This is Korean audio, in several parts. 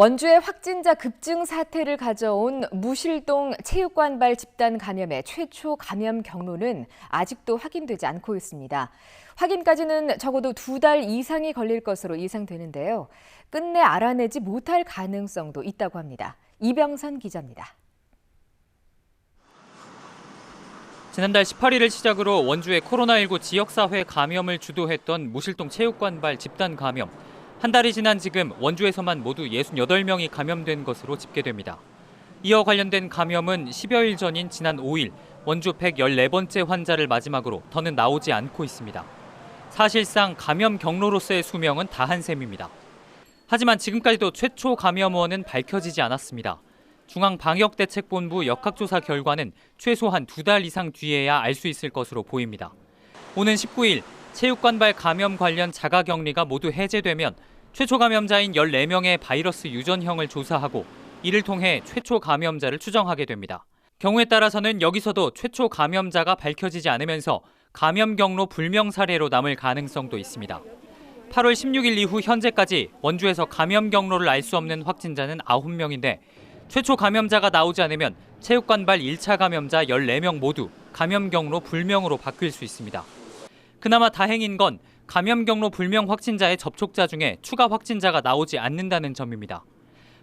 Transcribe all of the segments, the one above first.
원주의 확진자 급증 사태를 가져온 무실동 체육관발 집단 감염의 최초 감염 경로는 아직도 확인되지 않고 있습니다. 확인까지는 적어도 두 달 이상이 걸릴 것으로 예상되는데요. 끝내 알아내지 못할 가능성도 있다고 합니다. 이병선 기자입니다. 지난달 18일을 시작으로 원주의 코로나19 지역사회 감염을 주도했던 무실동 체육관발 집단 감염. 한 달이 지난 지금 원주에서만 모두 68명이 감염된 것으로 집계됩니다. 이어 관련된 감염은 10여일 전인 지난 5일 원주 114번째 환자를 마지막으로 더는 나오지 않고 있습니다. 사실상 감염 경로로서의 수명은 다한 셈입니다. 하지만 지금까지도 최초 감염원은 밝혀지지 않았습니다. 중앙방역대책본부 역학조사 결과는 최소한 두 달 이상 뒤에야 알 수 있을 것으로 보입니다. 오는 19일 체육관발 감염 관련 자가격리가 모두 해제되면 최초 감염자인 14명의 바이러스 유전형을 조사하고 이를 통해 최초 감염자를 추정하게 됩니다. 경우에 따라서는 여기서도 최초 감염자가 밝혀지지 않으면서 감염 경로 불명 사례로 남을 가능성도 있습니다. 8월 16일 이후 현재까지 원주에서 감염 경로를 알 수 없는 확진자는 9명인데 최초 감염자가 나오지 않으면 체육관발 1차 감염자 14명 모두 감염 경로 불명으로 바뀔 수 있습니다. 그나마 다행인 건 감염 경로 불명 확진자의 접촉자 중에 추가 확진자가 나오지 않는다는 점입니다.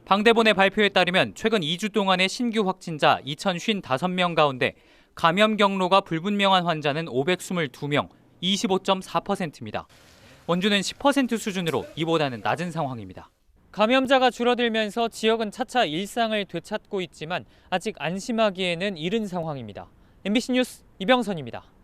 방대본의 발표에 따르면 최근 2주 동안의 신규 확진자 2,055명 가운데 감염 경로가 불분명한 환자는 522명, 25.4%입니다. 원주는 10% 수준으로 이보다는 낮은 상황입니다. 감염자가 줄어들면서 지역은 차차 일상을 되찾고 있지만 아직 안심하기에는 이른 상황입니다. MBC 뉴스 이병선입니다.